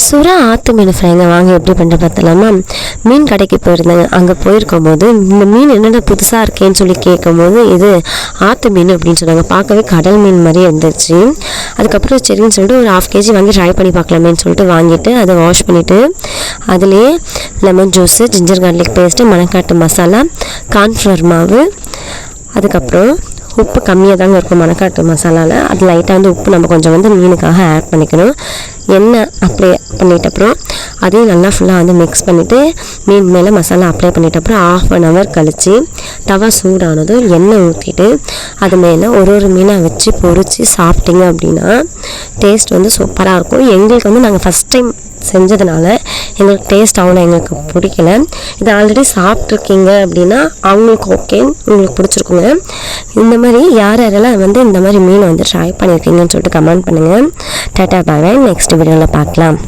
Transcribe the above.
சுறா ஆற்று மீன் ஃப்ரைங்க வாங்க எப்படி பண்ணுற பார்த்தலாமா? மீன் கடைக்கு போயிருந்தேங்க அங்கே போயிருக்கும் போது இந்த மீன் என்னென்ன புதுசாக இருக்கேன்னு சொல்லி கேட்கும்போது இது ஆற்று மீன் அப்படின்னு சொன்னாங்க. பார்க்கவே கடல் மீன் மாதிரி இருந்துச்சு. அதுக்கப்புறம் சரின்னு சொல்லிட்டு ஒரு ஹாஃப் கேஜி வாங்கி ட்ரை பண்ணி பார்க்கலாமேன்னு சொல்லிட்டு வாங்கிட்டு அதை வாஷ் பண்ணிவிட்டு அதுலேயே lemon juice ginger garlic paste மணக்காட்டு masala cornflour மாவு அதுக்கப்புறம் உப்பு கம்மியாக தாங்க இருக்கும் மணக்காட்டு மசாலாவில் அது லைட்டாக வந்து உப்பு நம்ம கொஞ்சம் வந்து மீனுக்காக ஆட் பண்ணிக்கணும். எண்ணெய் அப்ளை பண்ணிட்ட அப்புறம் அதையும் நல்லா ஃபுல்லாக வந்து மிக்ஸ் பண்ணிவிட்டு மீன் மேலே மசாலா அப்ளை பண்ணிட்ட அப்புறம் ஆஃப் அன் ஹவர் கழித்து தவா சூடானதும் எண்ணெய் ஊற்றிட்டு அது மேலே ஒரு ஒரு மீனாக வச்சு பொரித்து சாப்பிட்டீங்க அப்படின்னா டேஸ்ட் வந்து சூப்பராக இருக்கும். எங்களுக்கு வந்து நாங்கள் ஃபஸ்ட் டைம் செஞ்சதுனால எங்களுக்கு டேஸ்ட் அவ்வளோ எங்களுக்கு பிடிக்கல. இது ஆல்ரெடி சாப்பிட்ருக்கீங்க அப்படின்னா அவங்களுக்கு ஓகே உங்களுக்கு பிடிச்சிருக்குங்க. இந்த மாதிரி யார் யாரெல்லாம் வந்து இந்த மாதிரி மீன் வந்து ட்ரை பண்ணியிருக்கீங்கன்னு சொல்லிட்டு கமெண்ட் பண்ணுங்கள் டாட்டா பாய் நெக்ஸ்ட் வீடியோவில் பார்க்கலாம்.